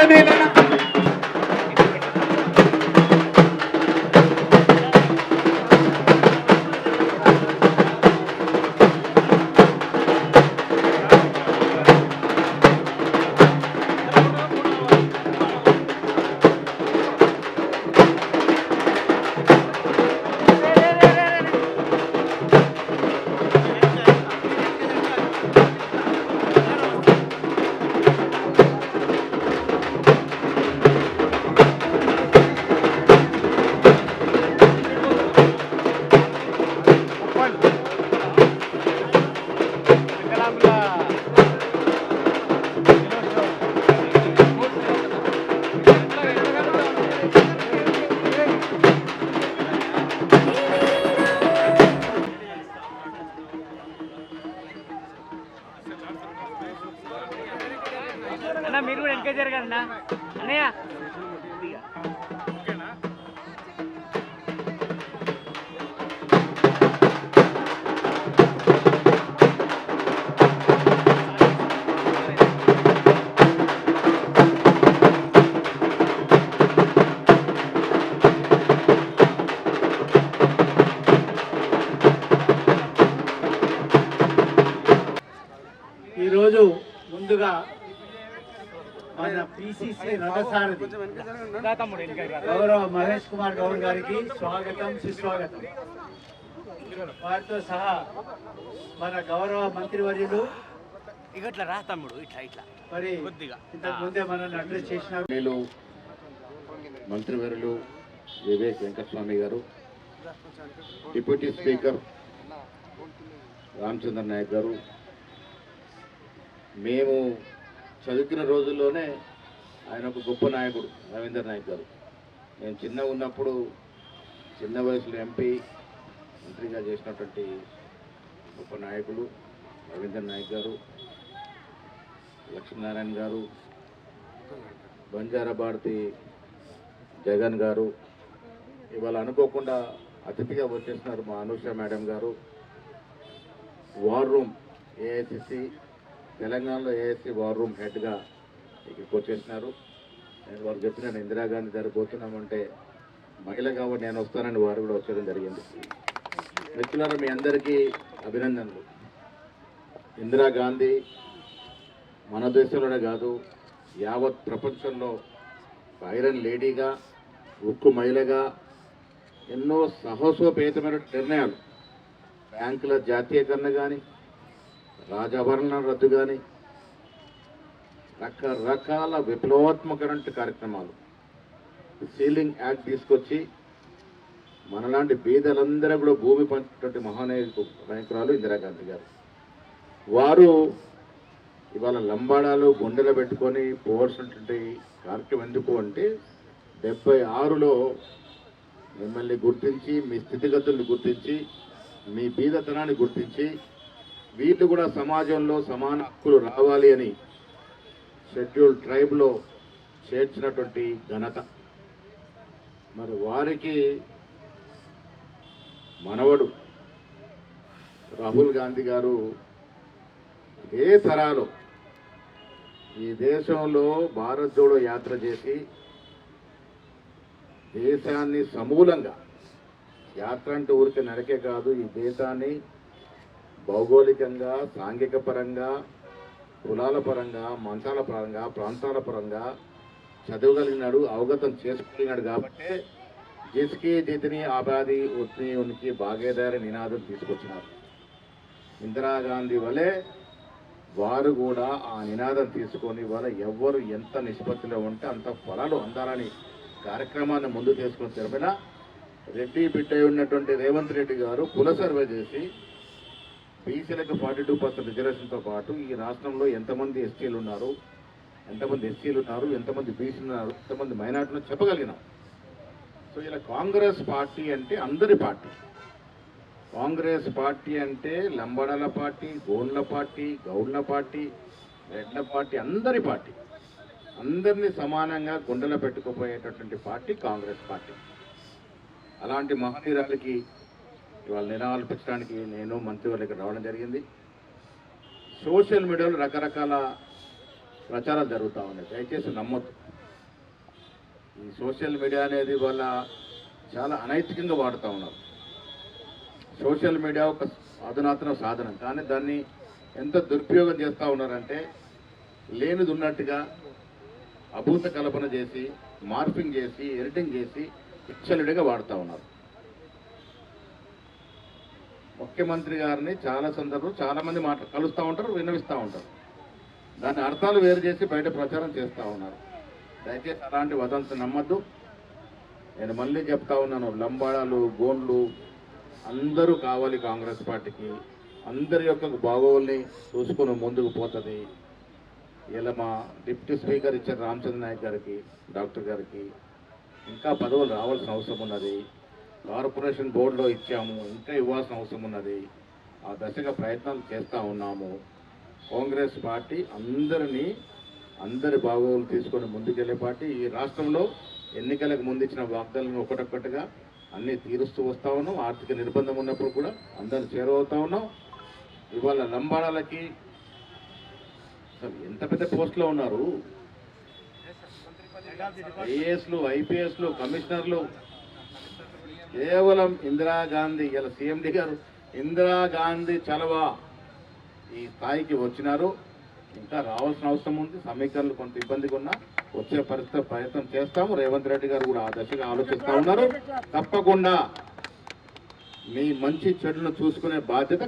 René Na 尼啊 PCC రథసారథి గౌరవ మహేష్ కుమార్ గౌడ్ గారికి స్వాగతం సుస్వాగతం. వారితో సహా మన గౌరవ మంత్రివర్యులు ఇట్లా రా తమ్ముడు ఇట్లా ఇట్లా. మరి మనల్ని అడ్రస్ నేను మంత్రివర్యులు వివేక్ వెంకటస్వామి గారు డిప్యూటీ స్పీకర్ రామచంద్ర నాయక్ గారు. మేము చదువుకున్న రోజుల్లోనే ఆయన ఒక గొప్ప నాయకుడు రవీంద్ర నాయక్ గారు. నేను చిన్న ఉన్నప్పుడు చిన్న వయసులో ఎంపీ మంత్రిగా చేసినటువంటి గొప్ప నాయకులు రవీంద్ర నాయక్ గారు లక్ష్మీనారాయణ గారు బంజారా భారతి జగన్ గారు. ఇవాళ అనుకోకుండా అతిథిగా వచ్చేసినారు మా అనూష మేడం గారు. వార్ రూమ్ ఏఐసిసి తెలంగాణలో ఏఐసి వార్ రూమ్ హెడ్గా ఇక్కడికి వచ్చేసినారు. నేను వారు చెప్పినాను ఇందిరాగాంధీ దగ్గర పోతున్నామంటే మహిళ కాబట్టి నేను వస్తానని వారు కూడా వచ్చేయడం జరిగింది. మిత్రులారా మీ అందరికీ అభినందనలు. ఇందిరాగాంధీ మన దేశంలోనే కాదు యావత్ ప్రపంచంలో ఐరన్ లేడీగా ఉక్కు మహిళగా ఎన్నో సాహసోపేతమైన నిర్ణయాలు. బ్యాంకుల జాతీయకరణ కానీ రాజభరణ రద్దు కానీ రకరకాల విప్లవాత్మకమైన కార్యక్రమాలు. సీలింగ్ యాక్ట్ తీసుకొచ్చి మనలాంటి బీదలందరూ కూడా భూమి పంచినటువంటి మహానాయకు నాయకురాలు ఇందిరాగాంధీ గారు. వారు ఇవాళ లంబాడాలు గుండెలు పెట్టుకొని పోవాల్సినటువంటి కార్యక్రమం ఎందుకు అంటే డెబ్బై ఆరులో మిమ్మల్ని గుర్తించి మీ స్థితిగతుల్ని గుర్తించి మీ బీదతనాన్ని గుర్తించి వీళ్ళు కూడా సమాజంలో సమాన హక్కులు రావాలి అని షెడ్యూల్ ట్రైబ్లో చేర్చినటువంటి ఘనత. మరి వారికి మనవడు రాహుల్ గాంధీ గారు ఏ తరాలో ఈ దేశంలో భారత్ జోడో యాత్ర చేసి దేశాన్ని సమూలంగా యాత్ర అంటే ఊరికే నడకే కాదు ఈ దేశాన్ని భౌగోళికంగా సాంఘిక పరంగా కులాల పరంగా మంచాల పరంగా ప్రాంతాల పరంగా చదవగలిగినాడు అవగతం చేసుకోగలిగినాడు కాబట్టి జిస్కి జితిని ఆబాది ఉత్ని ఉనికి బాగేదారి నినాదం తీసుకొచ్చినారు. ఇందిరాగాంధీ వలె వారు కూడా ఆ నినాదం తీసుకొని వాళ్ళ ఎవ్వరు ఎంత నిష్పత్తిలో ఉంటే అంత ఫలాలు అందాలని కార్యక్రమాన్ని ముందు తీసుకుని తెలిపిన రెడ్డి బిడ్డ ఉన్నటువంటి రేవంత్ రెడ్డి గారు కుల సర్వే చేసి బీసీలకు ఫార్టీ టూ పర్సెంట్ రిజర్వేషన్తో పాటు ఈ రాష్ట్రంలో ఎంతమంది ఎస్టీలు ఉన్నారు ఎంతమంది ఎస్సీలు ఉన్నారు ఎంతమంది బీసీలు ఉన్నారు ఎంతమంది మైనార్టీలు చెప్పగలిగినాం. సో ఇలా కాంగ్రెస్ పార్టీ అంటే అందరి పార్టీ. కాంగ్రెస్ పార్టీ అంటే లంబడాల పార్టీ గోండ్ల పార్టీ గౌడ్ల పార్టీ రెడ్ల పార్టీ అందరి పార్టీ. అందరినీ సమానంగా గుండెలో పెట్టుకుపోయేటటువంటి పార్టీ కాంగ్రెస్ పార్టీ. అలాంటి మహనీయురాలకి ఇవాళ నినాలు పెట్టడానికి నేను మంత్రివర్గ రావడం జరిగింది. సోషల్ మీడియాలో రకరకాల ప్రచారాలు జరుగుతూ ఉన్నాయి. దయచేసి నమ్మొద్దు. ఈ సోషల్ మీడియా అనేది వాళ్ళ చాలా అనైతికంగా వాడుతూ ఉన్నారు. సోషల్ మీడియా ఒక అధునాతన సాధనం. కానీ దాన్ని ఎంత దురుపయోగం చేస్తూ ఉన్నారంటే లేనిది ఉన్నట్టుగా అభూత కల్పన చేసి మార్పింగ్ చేసి ఎడిటింగ్ చేసి ఇచ్చలుడిగా వాడుతూ ఉన్నారు. ముఖ్యమంత్రి గారిని చాలా సందర్భం చాలామంది మాట కలుస్తూ ఉంటారు విన్నవిస్తూ ఉంటారు. దాని అర్థాలు వేరు చేసి బయట ప్రచారం చేస్తూ ఉన్నారు. దయచేసి అలాంటి వదంతి నమ్మద్దు. నేను మళ్ళీ చెప్తా ఉన్నాను లంబాడాలు గోండ్లు అందరూ కావాలి కాంగ్రెస్ పార్టీకి. అందరి యొక్క బాగోల్ని చూసుకుని ముందుకు పోతుంది. ఇలా మా డిప్యూటీ స్పీకర్ ఇచ్చిన రామచంద్ర నాయక్ గారికి డాక్టర్ గారికి ఇంకా పదవులు రావాల్సిన అవసరం ఉన్నది. కార్పొరేషన్ బోర్డులో ఇచ్చాము ఇంకా ఇవ్వాల్సిన అవసరం ఉన్నది. ఆ దశగా ప్రయత్నాలు చేస్తూ ఉన్నాము. కాంగ్రెస్ పార్టీ అందరినీ అందరి బాగోగులు తీసుకొని ముందుకెళ్ళే పార్టీ. ఈ రాష్ట్రంలో ఎన్నికలకు ముందు ఇచ్చిన వాగ్దానాలను ఒకటొక్కటిగా అన్నీ తీరుస్తూ వస్తూ ఉన్నాం. ఆర్థిక నిర్బంధం ఉన్నప్పుడు కూడా అందరు చేరువవుతా ఉన్నాం. ఇవాళ లంబాడాలకి ఎంత పెద్ద పోస్టులో ఉన్నారు? ఐఏఎస్లు ఐపీఎస్లు కమిషనర్లు కేవలం ఇందిరాగాంధీ ఇలా సీఎండి గారు ఇందిరాగాంధీ చలవ ఈ స్థాయికి వచ్చినారు. ఇంకా రావాల్సిన అవసరం ఉంది. సమీకరణలు కొంత ఇబ్బందిగా ఉన్నా వచ్చే పరిస్థితి ప్రయత్నం చేస్తాము. రేవంత్ రెడ్డి గారు కూడా ఆ దశగా ఆలోచిస్తా ఉన్నారు. తప్పకుండా మీ మంచి చెడును చూసుకునే బాధ్యత